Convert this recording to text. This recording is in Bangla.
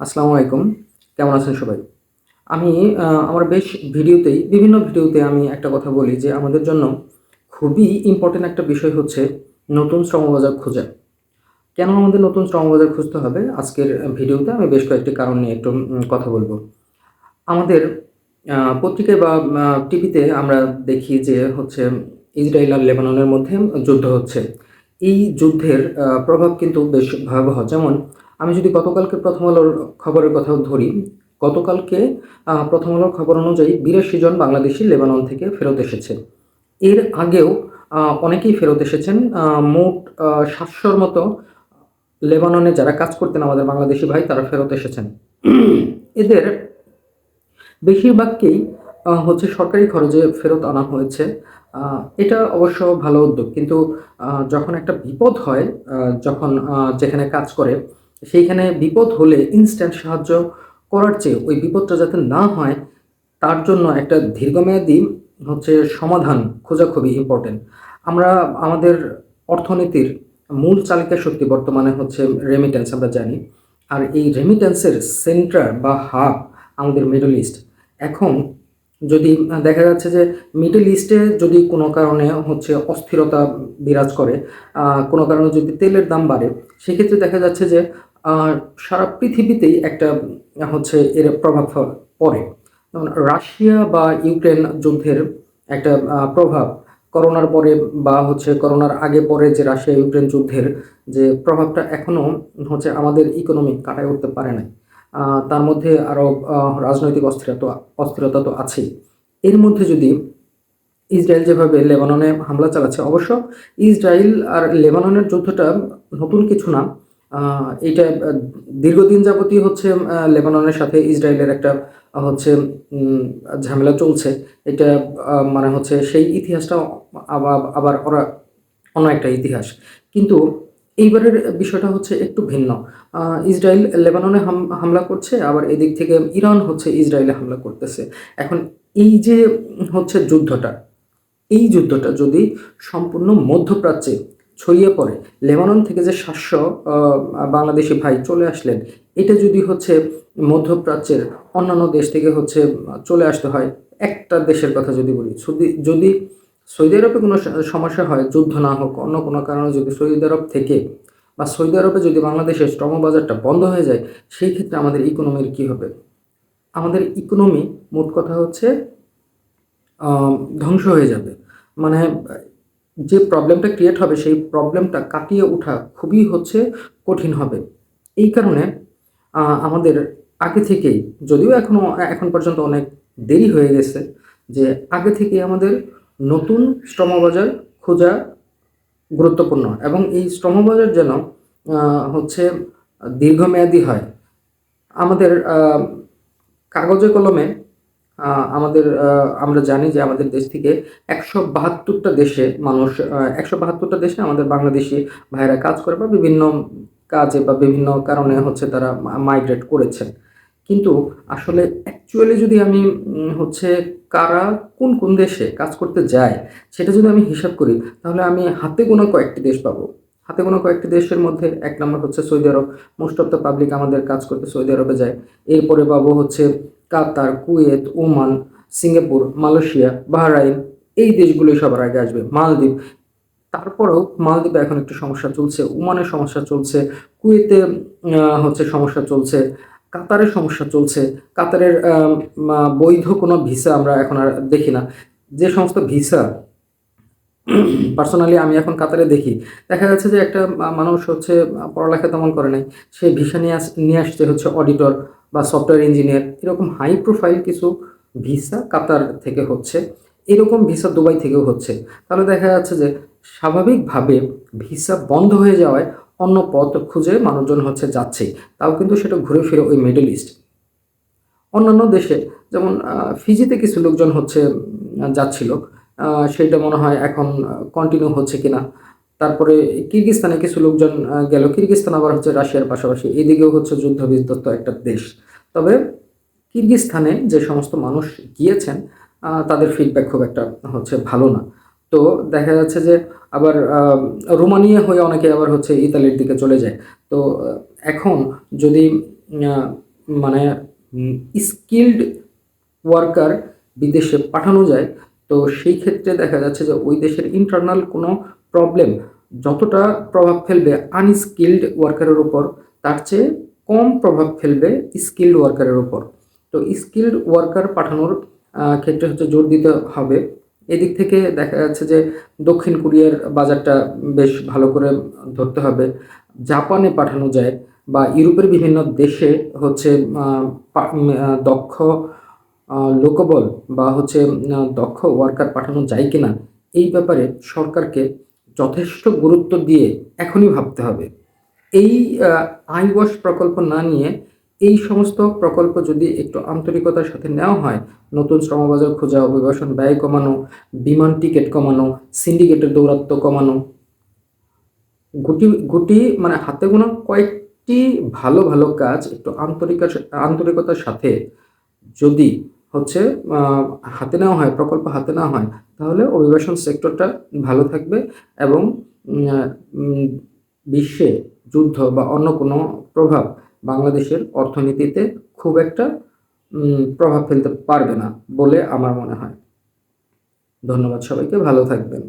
আসসালামু আলাইকুম। কেমন আছেন সবাই? আমি আমার বেশ ভিডিওতেই, বিভিন্ন ভিডিওতে আমি একটা কথা বলি যে আমাদের জন্য খুবই ইম্পর্টেন্ট একটা বিষয় হচ্ছে নতুন শ্রমবাজার খোঁজা। কেন আমাদের নতুন শ্রমবাজার খুঁজতে হবে? আজকের ভিডিওতে আমি বেশ কয়েকটি কারণ নিয়ে একটু কথা বলব। আমাদের পত্রিকায় বা টিভিতে আমরা দেখি যে হচ্ছে ইসরায়েল আর লেবাননের মধ্যে যুদ্ধ হচ্ছে। এই যুদ্ধের প্রভাব কিন্তু বেশ ভয়াবহ। যেমন আমি যদি গতকালকে প্রথম আলোর খবরের কথা ধরি, গতকালকে প্রথম আলোর খবর অনুযায়ী বিরাশি জন বাংলাদেশি লেবানন থেকে ফেরত এসেছে এর আগেও অনেকেই ফেরত এসেছেন। মোট সাতশোর মতো লেবাননে যারা কাজ করতেন আমাদের বাংলাদেশি ভাই, তারা ফেরত এসেছেন। এদের বেশিরভাগকেই হচ্ছে সরকারি খরচে ফেরত আনা হয়েছে। এটা অবশ্য ভালো উদ্যোগ। কিন্তু যখন একটা বিপদ হয় যখন যেখানে কাজ করে সেইখানে বিপদ হলে ইনস্ট্যান্ট সাহায্য করার চেয়ে ওই বিপদটা যাতে না হয়, তার জন্য একটা দীর্ঘমেয়াদী, হচ্ছে সমাধান খোঁজা খুবই ইম্পর্টেন্ট আমরা, আমাদের অর্থনীতির মূল চালিকা শক্তি বর্তমানে হচ্ছে রেমিটেন্স আমরা জানি। আর এই রেমিটেন্সের সেন্টার বা হাব আমাদের মিডল ইস্ট এখন যদি দেখা যাচ্ছে যে মিডল ইস্টে যদি কোনো কারণে হচ্ছে অস্থিরতা বিরাজ করে কোনো কারণে যদি তেলের দাম বাড়ে, সেক্ষেত্রে দেখা যাচ্ছে যে সারা পৃথিবীতেই একটা, হচ্ছে এর প্রভাব পড়ে। যেমন রাশিয়া বা ইউক্রেন যুদ্ধের একটা প্রভাব। করোনার পরে বা হচ্ছে করোনার আগে পরে যে রাশিয়া ইউক্রেন যুদ্ধের যে প্রভাবটা এখনও হচ্ছে আমাদের ইকোনমি কাটায় উঠতে পারে নাই। তার মধ্যে আরও রাজনৈতিক অস্থিরতা অস্থিরতা তো আছেই। এর মধ্যে যদি ইসরায়েল যেভাবে লেবাননে হামলা চালাচ্ছে, অবশ্য ইসরায়েল আর লেবাননের যুদ্ধটা নতুন কিছু না। এটা দীর্ঘদিন যাবতই হচ্ছে লেবাননের সাথে ইসরায়েলের একটা হচ্ছে ঝামেলা চলছে। এটা মানে হচ্ছে সেই ইতিহাসটা আবার ওরা অন্য একটা ইতিহাস। কিন্তু এইবারের বিষয়টা হচ্ছে একটু ভিন্ন। ইসরায়েল লেবাননে হাম- হামলা করছে, আবার এদিক থেকে ইরান হচ্ছে ইসরায়েলে হামলা করতেছে। এখন এই যে, হচ্ছে যুদ্ধটা, এই যুদ্ধটা যদি সম্পূর্ণ মধ্যপ্রাচ্যে ছড়িয়ে পড়ে। লেবানন থেকে যে সাতশো বাংলাদেশি ভাই চলে আসলেন, এটা যদি হচ্ছে মধ্যপ্রাচ্যের অন্যান্য দেশ থেকে হচ্ছে চলে আসতে হয়, একটা দেশের কথা যদি বলি যদি যদি সৌদি আরবে কোনো সমস্যা হয়, যুদ্ধ না হোক, অন্য কোনো কারণে যদি সৌদি আরব থেকে বা সৌদি আরবে যদি বাংলাদেশের শ্রম বাজারটা বন্ধ হয়ে যায়, সেই ক্ষেত্রে আমাদের ইকোনমির কী হবে? আমাদের ইকোনমি মোট কথা হচ্ছে ধ্বংস হয়ে যাবে। মানে যে প্রবলেমটা ক্রিয়েট হবে, সেই প্রবলেমটা কাটিয়ে ওঠা খুবই হচ্ছে কঠিন হবে। এই কারণে আমাদের আগে থেকেই, যদিও এখনও এখন পর্যন্ত অনেক দেরি হয়ে গেছে, যে আগে থেকেই আমাদের নতুন শ্রমবাজার খোঁজা গুরুত্বপূর্ণ এবং এই শ্রমবাজার যেন হচ্ছে দীর্ঘমেয়াদী হয়। আমাদের কাগজে কলমে আমাদের আমরা জানি যে আমাদের দেশ থেকে একশো বাহাত্তরটা দেশে মানুষ একশো বাহাত্তরটা দেশে আমাদের বাংলাদেশি ভাইরা কাজ করে বা বিভিন্ন কাজে বা বিভিন্ন কারণে হচ্ছে তারা মাইগ্রেট করেছেন। কিন্তু আসলে অ্যাকচুয়ালি যদি আমি হচ্ছে কারা কোন কোন দেশে কাজ করতে যায়, সেটা যদি আমি হিসাব করি, তাহলে আমি হাতে গোনা কয়েকটি দেশ পাবো। হাতে গোনা কয়েকটি দেশের মধ্যে এক নম্বর হচ্ছে Saudi Arab. Most of the public আমাদের কাজ করতে সৌদি আরবে যায়। এরপরে পাবো হচ্ছে Qatar, Kuwait, Oman, Singapore, Malaysia, Bahrain, এই দেশগুলোই সবার আগে আসবে। মালদ্বীপ। তারপরেও মালদ্বীপে এখন একটু সমস্যা চলছে, ওমানের সমস্যা চলছে, কুয়েতে হচ্ছে সমস্যা চলছে, কাতারের সমস্যা চলছে। কাতারের বৈধ কোনো ভিসা আমরা এখন আর দেখি না। যে সমস্ত ভিসা, পার্সোনালি আমি এখন কাতারে দেখি, দেখা যাচ্ছে যে একটা মানুষ হচ্ছে পড়ালেখা তেমন করে নাই, সে ভিসা নিয়ে আস, নিয়ে আসছে হচ্ছে অডিটর বা সফটওয়্যার ইঞ্জিনিয়ার এরকম হাই প্রোফাইল কিছু ভিসা কাতার থেকে হচ্ছে। এরকম ভিসা দুবাই থেকেও হচ্ছে। তাহলে দেখা যাচ্ছে যে স্বাভাবিকভাবে ভিসা বন্ধ হয়ে যাওয়ায় অন্য পথ খুঁজে মানুষজন হচ্ছে যাচ্ছেই। তাও কিন্তু সেটা ঘুরে ফিরে ওই মিডল ইস্ট অন্যান্য দেশে যেমন ফিজিতে কিছু লোকজন হচ্ছে যাচ্ছিল। সেটা মনে হয় এখন কন্টিনিউ হচ্ছে কিনা। তারপরে কিরগিস্তানে কিছু লোকজন গেল। কিরগিস্তান আবার হচ্ছে রাশিয়ার পাশাপাশি। এদিকেও হচ্ছে যুদ্ধ বিধ্বস্ত একটা দেশ। তবে কিরগিস্তানে যে সমস্ত মানুষ গিয়েছেন তাদের ফিডব্যাক খুব একটা হচ্ছে ভালো না। তো দেখা যাচ্ছে যে আবার রোমানিয়া হয়ে অনেকে আবার হচ্ছে ইতালির দিকে চলে যায়। তো এখন যদি মানে স্কিল্ড ওয়ার্কার বিদেশে পাঠানো যায়, তো সেই ক্ষেত্রে দেখা যাচ্ছে যে ওই দেশের ইন্টারনাল কোনো প্রবলেম যতটা প্রভাব ফেলবে আনস্কিল্ড ওয়ার্কারের উপর, তার চেয়ে কম প্রভাব ফেলবে স্কিল্ড ওয়ার্কারের উপর। তো স্কিল্ড ওয়ার্কার পাঠানোর ক্ষেত্রে হচ্ছে জোর দিতে হবে। এদিক থেকে দেখা যাচ্ছে যে দক্ষিণ কোরিয়ার বাজারটা বেশ ভালো করে ধরতে হবে। জাপানে পাঠানো যায় বা ইউরোপের বিভিন্ন দেশে হচ্ছে দক্ষ লোকবল বা হচ্ছে দক্ষ ওয়ার্কার পাঠানো যায় কিনা, এই ব্যাপারে সরকারকে যথেষ্ট গুরুত্ব দিয়ে এখনই ভাবতে হবে। এই আই ওয়াশ প্রকল্প না নিয়ে এই সমস্ত প্রকল্প যদি একটু আন্তরিকতার সাথে নেওয়া হয়, নতুন শ্রমবাজার খোঁজা, অভিবাসন ব্যয় কমানো, বিমান টিকিট কমানো, সিন্ডিকেটের দৌরাত্ম্য কমানো, গুটি গুটি মানে হাতে গোনা কয়েকটি ভালো ভালো কাজ একটু আন্তরিক আন্তরিকতার সাথে যদি হচ্ছে হাতে নেওয়া হয়, প্রকল্প হাতে নেওয়া হয়, তাহলে অভিবাসন সেক্টরটা ভালো থাকবে এবং বিশ্বে যুদ্ধ বা অন্য কোনো প্রভাব বাংলাদেশের অর্থনীতিতে খুব একটা প্রভাব ফেলতে পারবে না বলে আমার মনে হয়। ধন্যবাদ সবাইকে, ভালো থাকবেন।